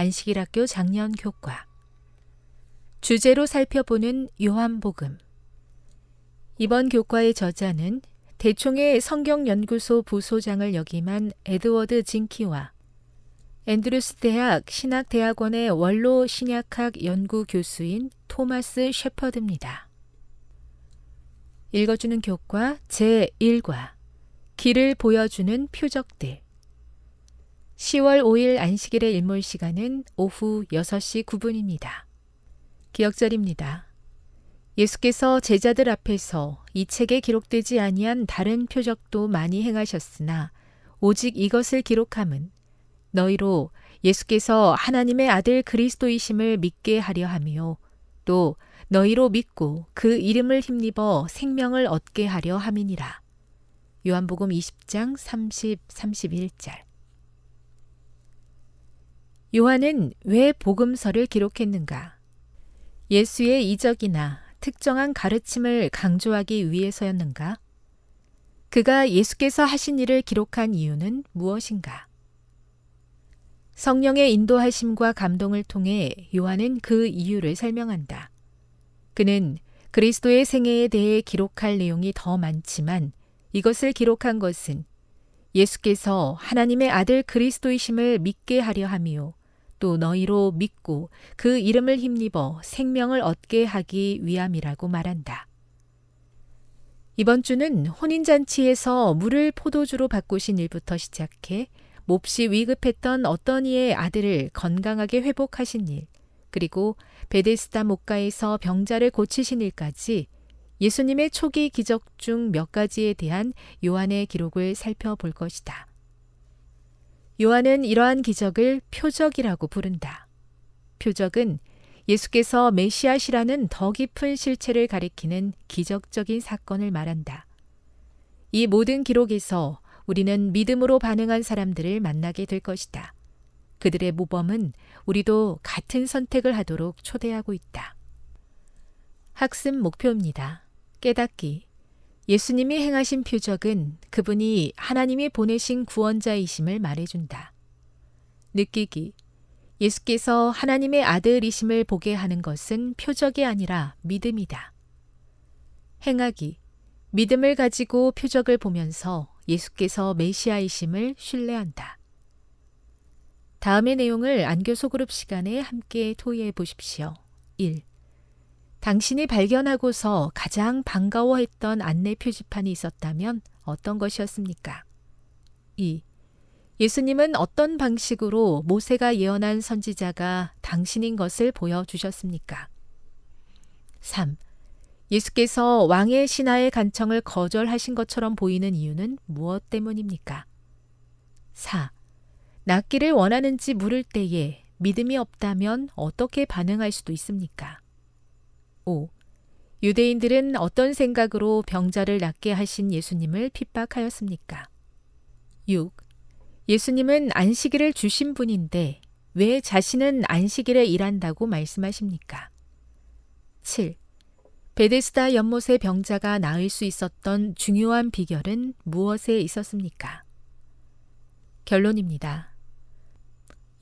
안식일학교 작년 교과. 주제로 살펴보는 요한복음. 이번 교과의 저자는 대총의 성경연구소 부소장을 역임한 에드워드 진키와 앤드루스 대학 신학대학원의 원로 신약학 연구 교수인 토마스 셰퍼드입니다. 읽어주는 교과 제1과 길을 보여주는 표적들 10월 5일 안식일의 일몰 시간은 오후 6시 9분입니다. 기억절입니다. 예수께서 제자들 앞에서 이 책에 기록되지 아니한 다른 표적도 많이 행하셨으나 오직 이것을 기록함은 너희로 예수께서 하나님의 아들 그리스도이심을 믿게 하려 하며 또 너희로 믿고 그 이름을 힘입어 생명을 얻게 하려 함이니라. 요한복음 20장 30, 31절 요한은 왜 복음서를 기록했는가? 예수의 이적이나 특정한 가르침을 강조하기 위해서였는가? 그가 예수께서 하신 일을 기록한 이유는 무엇인가? 성령의 인도하심과 감동을 통해 요한은 그 이유를 설명한다. 그는 그리스도의 생애에 대해 기록할 내용이 더 많지만 이것을 기록한 것은 예수께서 하나님의 아들 그리스도이심을 믿게 하려 함이요. 또 너희로 믿고 그 이름을 힘입어 생명을 얻게 하기 위함이라고 말한다. 이번 주는 혼인잔치에서 물을 포도주로 바꾸신 일부터 시작해 몹시 위급했던 어떤 이의 아들을 건강하게 회복하신 일, 그리고 베데스다 목가에서 병자를 고치신 일까지 예수님의 초기 기적 중 몇 가지에 대한 요한의 기록을 살펴볼 것이다. 요한은 이러한 기적을 표적이라고 부른다. 표적은 예수께서 메시아시라는 더 깊은 실체를 가리키는 기적적인 사건을 말한다. 이 모든 기록에서 우리는 믿음으로 반응한 사람들을 만나게 될 것이다. 그들의 모범은 우리도 같은 선택을 하도록 초대하고 있다. 학습 목표입니다. 깨닫기. 예수님이 행하신 표적은 그분이 하나님이 보내신 구원자이심을 말해준다. 느끼기. 예수께서 하나님의 아들이심을 보게 하는 것은 표적이 아니라 믿음이다. 행하기. 믿음을 가지고 표적을 보면서 예수께서 메시아이심을 신뢰한다. 다음의 내용을 안교 소그룹 시간에 함께 토의해 보십시오. 1. 당신이 발견하고서 가장 반가워했던 안내 표지판이 있었다면 어떤 것이었습니까? 2. 예수님은 어떤 방식으로 모세가 예언한 선지자가 당신인 것을 보여주셨습니까? 3. 예수께서 왕의 신하의 간청을 거절하신 것처럼 보이는 이유는 무엇 때문입니까? 4. 낫기를 원하는지 물을 때에 믿음이 없다면 어떻게 반응할 수도 있습니까? 5. 유대인들은 어떤 생각으로 병자를 낫게 하신 예수님을 핍박하였습니까? 6. 예수님은 안식일을 주신 분인데 왜 자신은 안식일에 일한다고 말씀하십니까? 7. 베데스다 연못의 병자가 나을 수 있었던 중요한 비결은 무엇에 있었습니까? 결론입니다.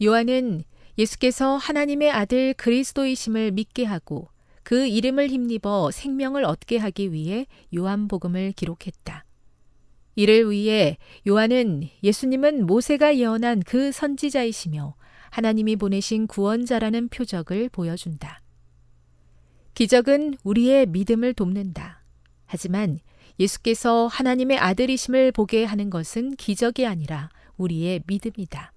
요한은 예수께서 하나님의 아들 그리스도이심을 믿게 하고 그 이름을 힘입어 생명을 얻게 하기 위해 요한복음을 기록했다. 이를 위해 요한은 예수님은 모세가 예언한 그 선지자이시며 하나님이 보내신 구원자라는 표적을 보여준다. 기적은 우리의 믿음을 돕는다. 하지만 예수께서 하나님의 아들이심을 보게 하는 것은 기적이 아니라 우리의 믿음이다.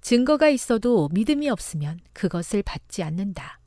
증거가 있어도 믿음이 없으면 그것을 받지 않는다.